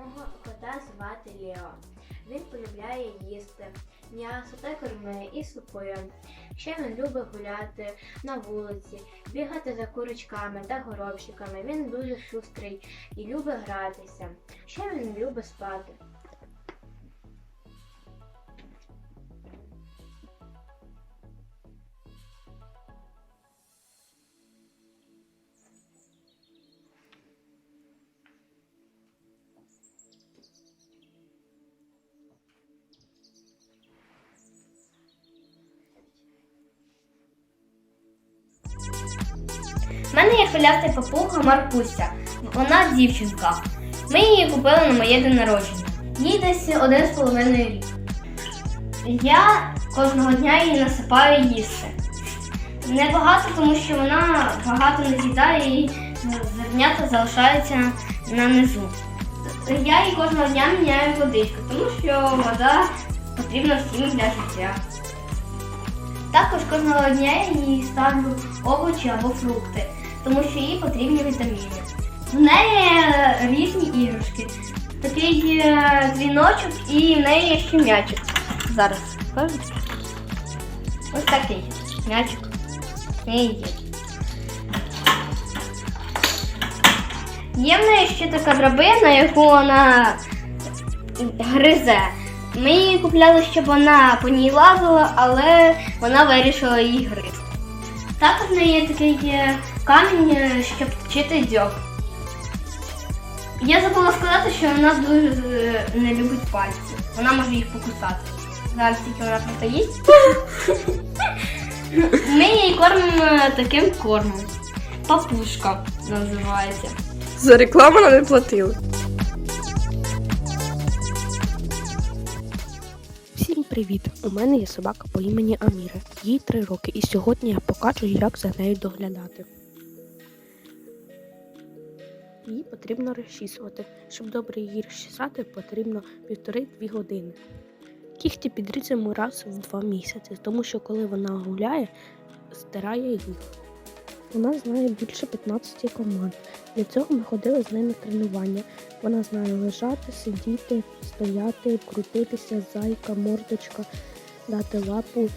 Мого кота звати Лео. Він полюбляє їсти м'ясо та корми і супи. Ще він любить гуляти на вулиці, бігати за курочками та горобчиками. Він дуже шустрий і любить гратися. Ще він любить спати. Мене є хвилястий папуга Маркуся. Вона дівчинка. Ми її купили на моє день народження. Їй десь один з половиною рік. Я кожного дня її насипаю їсти. Небагато, тому що вона багато не з'їдає і ну, зернята залишаються на низу. Я їй кожного дня міняю водичку, тому що вода потрібна всім для життя. Також кожного дня я їй ставлю овочі або фрукти, тому що їй потрібні вітаміни. В неї різні іграшки. Такий дзвіночок і в неї є ще м'ячик. Зараз покажу. Ось такий м'ячик. Неї є. Є в неї ще така драбина, яку вона гризе. Ми її купляли, щоб вона по ній лазила, але вона вирішила її гризти. Також в неї є такий камінь, е, щоб вчити дзьоб. Я забула сказати, що вона дуже е, не любить пальці. Вона може їх покусати. Зараз тільки вона просто їсть. Ми її кормимо е, таким кормом. Папушка називається. За рекламу нам не платили. Всім привіт! У мене є собака по імені Аміра. Їй три роки, і сьогодні я покажу, як за нею доглядати. Її потрібно розчісувати. Щоб добре її розчесати, потрібно півтори-дві години. Кіхті підрізаємо раз в два місяці, тому що коли вона гуляє, стирає їх. Вона знає більше 15 команд. Для цього ми ходили з нею на тренування. Вона знає лежати, сидіти, стояти, крутитися, зайка, мордочка, дати лапу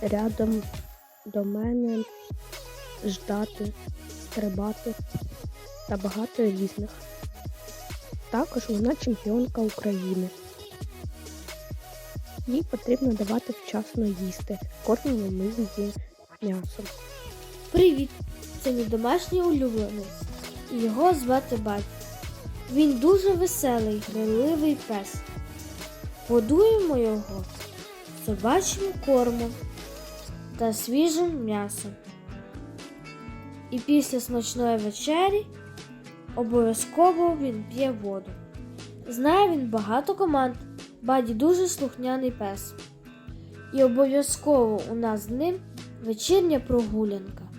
рядом до мене, ждати, стрибати та багато різних. Також вона чемпіонка України. Їй потрібно давати вчасно їсти. Кормимо ми її м'ясом. Привіт! Це мій домашній улюбленець. І Його звати Бать. Він дуже веселий, граливий пес. Годуємо його собачим кормом та свіжим м'ясом. І після смачної вечері обов'язково він п'є воду. Знає він багато команд. Баді дуже слухняний пес. І обов'язково у нас з ним вечірня прогулянка.